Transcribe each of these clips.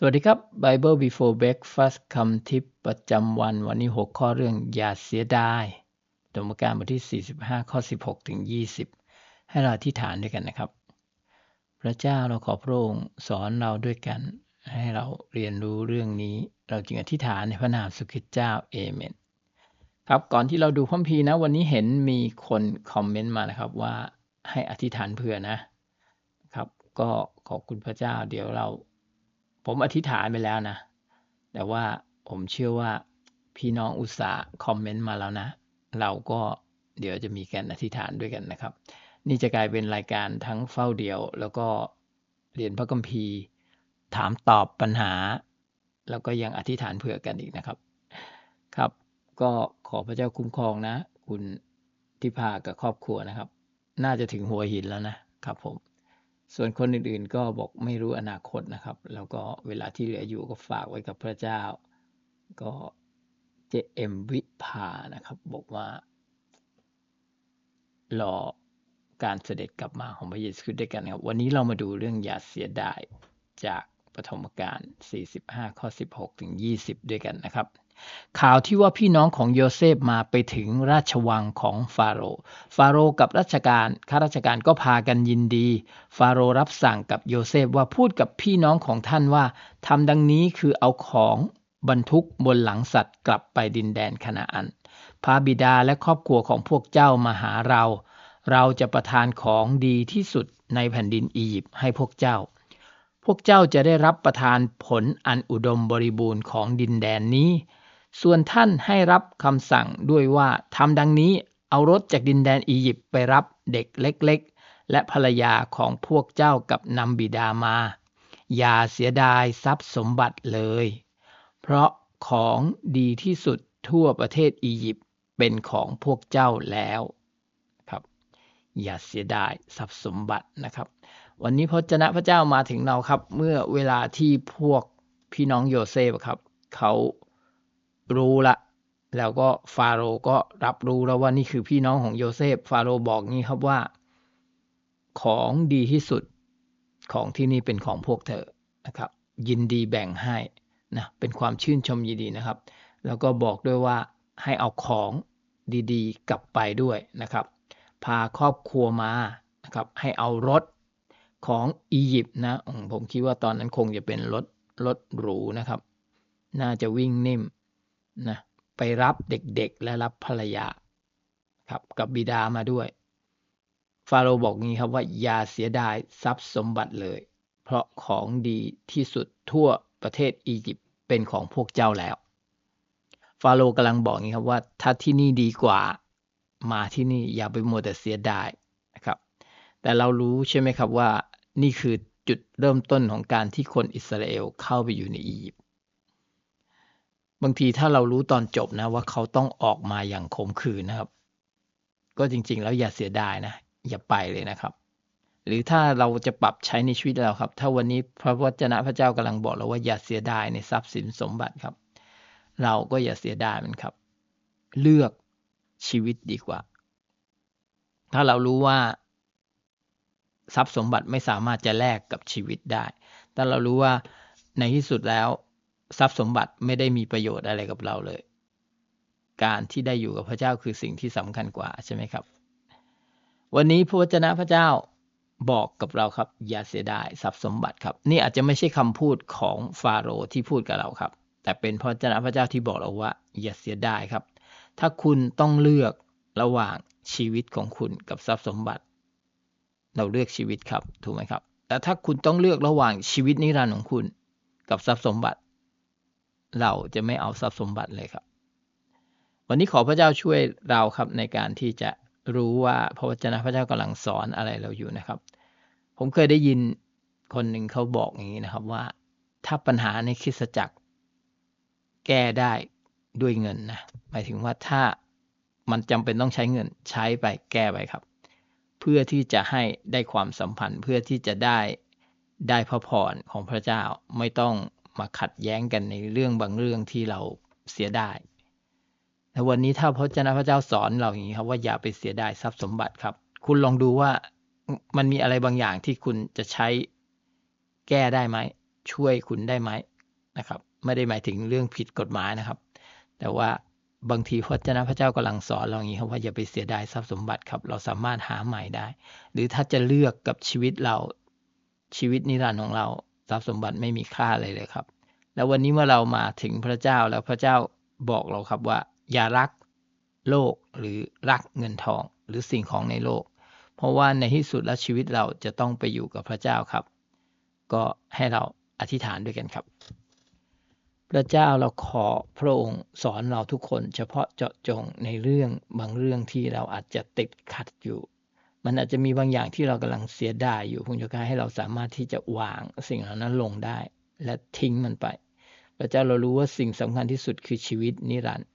สวัสดีครับ Bible Before Breakfast คำทิปประจำวันวันนี้ 6 ข้อเรื่องอย่าเสียดายธรรมการบทที่ 45 ข้อ 16 ถึง 20 ให้เราอธิษฐานด้วยกันนะครับ พระเจ้าเราขอพระองค์สอนเราด้วยกัน ให้เราเรียนรู้เรื่องนี้ เราจึงอธิษฐานในพระนามสุขิตเจ้าเอเมนครับก่อนที่เราดูพระคัมภีร์นะ วันนี้เห็นมีคนคอมเมนต์มานะครับว่าให้อธิษฐานเผื่อนะครับ ก็ขอบคุณพระเจ้าเดี๋ยวเรา ผมอธิษฐานไปแล้วนะ แต่ว่าผมเชื่อว่าพี่น้องอุตส่าห์คอมเมนต์มาแล้วนะ เราก็เดี๋ยวจะมีการอธิษฐานด้วยกันนะครับ นี่จะกลายเป็นรายการทั้งเฝ้าเดียว แล้วก็เรียนพระคัมภีร์ ถามตอบปัญหา แล้วก็ยังอธิษฐานเผื่อกันอีกนะครับ ครับ ก็ขอพระเจ้าคุ้มครองนะ คุณทิพากับครอบครัวนะครับ น่าจะถึงหัวหินแล้วนะครับผม ส่วนคนอื่นๆก็บอกไม่รู้อนาคตนะครับ แล้วก็เวลาที่เหลืออยู่ก็ฝากไว้กับพระเจ้า ก็เจเอ็มวิภานะครับ บอกว่ารอการเสด็จกลับมาของพระเยซูคริสต์ด้วยกันครับ วันนี้เรามาดูเรื่องอย่าเสียดายจาก ปฐมกาล45 ข้อ 16 ถึง 20 ด้วยกันนะครับ ข่าวที่ว่าพี่น้องของโยเซฟมาไปถึงราชวังของฟาโรห์ฟาโรห์กับราชการข้าราชการก็พากันยินดี ฟาโรห์รับสั่งกับโยเซฟว่าพูดกับพี่น้องของท่านว่าทำดังนี้คือเอาของบรรทุกบนหลังสัตว์กลับไปดินแดนคณาอันพาบิดาและครอบครัวของพวกเจ้ามาหาเรา เราจะประทานของดีที่สุดในแผ่นดินอียิปต์ให้พวกเจ้า วกเจ้าจะได้รับประทานผลอันอุดมบริบูรณ์ของดินแดนนี้ ส่วนท่านให้รับคำสั่งด้วยว่าทำดังนี้เอารถจากดินแดนอียิปต์ไปรับเด็กเล็ก ๆ และภรรยาของพวกเจ้ากับนำบิดามา อย่าเสียดายทรัพย์สมบัติเลย เพราะของดีที่สุดทั่วประเทศอียิปต์เป็นของพวกเจ้าแล้วครับ อย่าเสียดายทรัพย์สมบัตินะครับ วันนี้พระเจ้าพระเจ้ามาถึงเราครับ เมื่อเวลาที่พวกพี่น้องโยเซฟครับ เขารู้ละ แล้วก็ฟาโรก็รับรู้แล้วว่านี่คือพี่น้องของโยเซฟ ฟาโรบอกงี้ครับว่า ของดีที่สุดของที่นี่เป็นของพวกเธอนะครับ ยินดีแบ่งให้นะเป็นความชื่นชมยินดีนะครับ แล้วก็บอกด้วยว่าให้เอาของดีๆ กลับไปด้วยนะครับ พาครอบครัวมานะครับ ให้เอารถ ของอียิปต์นะผมคิดว่าตอนนั้นคงจะเป็นรถรถหรูนะครับ น่าจะวิ่งนิ่มนะไปรับเด็กๆ และรับภรรยาครับกับบิดามาด้วย ฟาโรห์บอกงี้ครับว่าอย่าเสียดายทรัพย์สมบัติเลย เพราะของดีที่สุดทั่วประเทศอียิปต์เป็นของพวกเจ้าแล้ว ฟาโรห์กำลังบอกงี้ครับว่าถ้าที่นี่ดีกว่า มาที่นี่อย่าไปมัวแต่เสียดาย แต่เรารู้ใช่ไหมครับว่านี่คือจุดเริ่มต้นของการที่คนอิสราเอลเข้าไปอยู่ในอียิปต์บางทีถ้าเรารู้ตอนจบนะว่าเขาต้องออกมาอย่างขมขื่นนะครับ ก็จริง ๆ แล้วอย่าเสียดายนะ อย่าไปเลยนะครับ หรือถ้าเราจะปรับใช้ในชีวิตเราครับ ถ้าวันนี้พระวจนะพระเจ้ากำลังบอกเราว่าอย่าเสียดายในทรัพย์สินสมบัติครับ เราก็อย่าเสียดายมันครับ เลือกชีวิตดีกว่า ถ้าเรารู้ว่า ทรัพย์สมบัติไม่สามารถจะแลกกับชีวิตได้ แต่เรารู้ว่าในที่สุดแล้วทรัพย์สมบัติไม่ได้มีประโยชน์อะไรกับเราเลย การที่ได้อยู่กับพระเจ้าคือสิ่งที่สำคัญกว่าใช่ไหมครับ วันนี้พระวจนะพระเจ้าบอกกับเราครับ อย่าเสียดายทรัพย์สมบัติครับ นี่อาจจะไม่ใช่คำพูดของฟาโรห์ที่พูดกับเราครับ แต่เป็นพระวจนะพระเจ้าที่บอกเราว่า อย่าเสียดายครับ ถ้าคุณต้องเลือกระหว่างชีวิตของคุณกับทรัพย์สมบัติ เราเลือกชีวิตครับถูกไหมครับแต่ถ้าคุณต้องเลือกระหว่างชีวิตนิรันดร์ของคุณ กับทรัพย์สมบัติ เราจะไม่เอาทรัพย์สมบัติเลยครับ วันนี้ขอพระเจ้าช่วยเราครับในการที่จะรู้ว่าพระวจนะพระเจ้ากำลังสอนอะไรเราอยู่นะครับ ผมเคยได้ยินคนหนึ่งเขาบอกอย่างนี้นะครับว่า ถ้าปัญหาในคริสตจักร แก้ได้ด้วยเงินนะหมายถึงว่าถ้ามันจำเป็นต้องใช้เงินใช้ไปแก้ไปครับ เพื่อที่จะให้ได้ความสัมพันธ์เพื่อที่จะได้ได้พระพรของพระเจ้าไม่ต้องมาขัดแย้งกันในเรื่องบางเรื่องที่เราเสียได้แต่วันนี้ถ้าพระเจ้าพระเจ้าสอนเราอย่างนี้ครับว่าอย่าไปเสียดายทรัพย์สมบัติครับ คุณลองดูว่ามันมีอะไรบางอย่างที่คุณจะใช้แก้ได้ไหมช่วยคุณได้ไหมนะครับ ไม่ได้หมายถึงเรื่องผิดกฎหมายนะครับ แต่ว่า บางทีพระเจ้าพระเจ้ากำลังสอนเราอย่างนี้ครับว่าอย่าไปเสียดายทรัพย์สมบัติครับ เราสามารถหาใหม่ได้ หรือถ้าจะเลือกกับชีวิตเราชีวิตนิรันดร์ของเราทรัพย์สมบัติไม่มีค่าเลยเลยครับ แล้ววันนี้เมื่อเรามาถึงพระเจ้าแล้วพระเจ้าบอกเราครับว่า อย่ารักโลกหรือรักเงินทองหรือสิ่งของในโลก เพราะว่าในที่สุดแล้วชีวิตเราจะต้องไปอยู่กับพระเจ้าครับ ก็ให้เราอธิษฐานด้วยกันครับ พระเจ้าเราขอพระองค์สอนเราทุกคน เฉพาะเจาะจงในเรื่องบางเรื่องที่เราอาจจะติดขัดอยู่ มันอาจจะมีบางอย่างที่เรากำลังเสียดายอยู่พระเจ้าค่ะให้เราสามารถที่จะวางสิ่งเหล่านั้นลงได้ และทิ้งมันไป พระเจ้าเรารู้ว่าสิ่งสำคัญที่สุดคือชีวิตนิรันดร์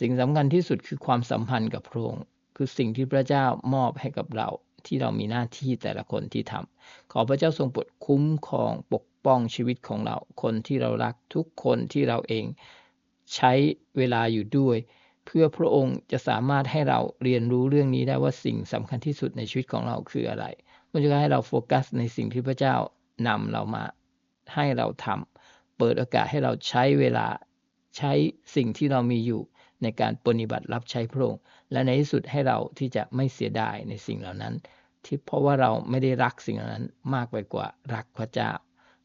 สิ่งสำคัญที่สุดคือความสัมพันธ์กับพระองค์คือสิ่งที่พระเจ้ามอบให้กับเราที่เรามีหน้าที่แต่ละคนที่ทำขอพระเจ้าทรงโปรดคุ้มครองปก ป้องชีวิตของเรา คนที่เรารักทุกคนที่เราเอง ใช้เวลาอยู่ด้วย เพื่อพระองค์จะสามารถให้เราเรียนรู้เรื่องนี้ได้ว่าสิ่งสำคัญที่สุดในชีวิตของเราคืออะไรพระเจ้าให้เราโฟกัสในสิ่งที่พระเจ้านำเรามาให้เราทำเปิดโอกาสให้เราใช้เวลาใช้สิ่งที่เรามีอยู่ในการปฏิบัติรับใช้พระองค์ และในที่สุดให้เราที่จะไม่เสียดายในสิ่งเหล่านั้น ที่เพราะว่าเราไม่ได้รักสิ่งเหล่านั้นมากไปกว่ารักพระเจ้า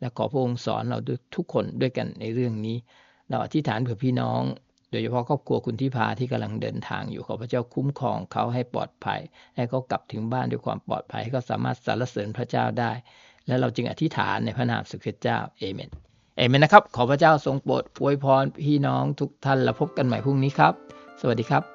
และขอพระองค์สอนเราด้วยทุกคนด้วยกันในเรื่องนี้ เราอธิษฐานเผื่อพี่น้อง โดยเฉพาะครอบครัวคุณที่พาที่กำลังเดินทางอยู่ขอพระเจ้าคุ้มครองเขาให้ปลอดภัย ให้เขากลับถึงบ้านด้วยความปลอดภัยให้เขาสามารถสรรเสริญพระเจ้าได้ และเราจึงอธิษฐานในพระนามสุขเจ้าเอเมนเอเมนนะครับ ขอพระเจ้าทรงโปรดอวยพรพี่น้องทุกท่านแล้วพบกันใหม่พรุ่งนี้ครับ สวัสดีครับ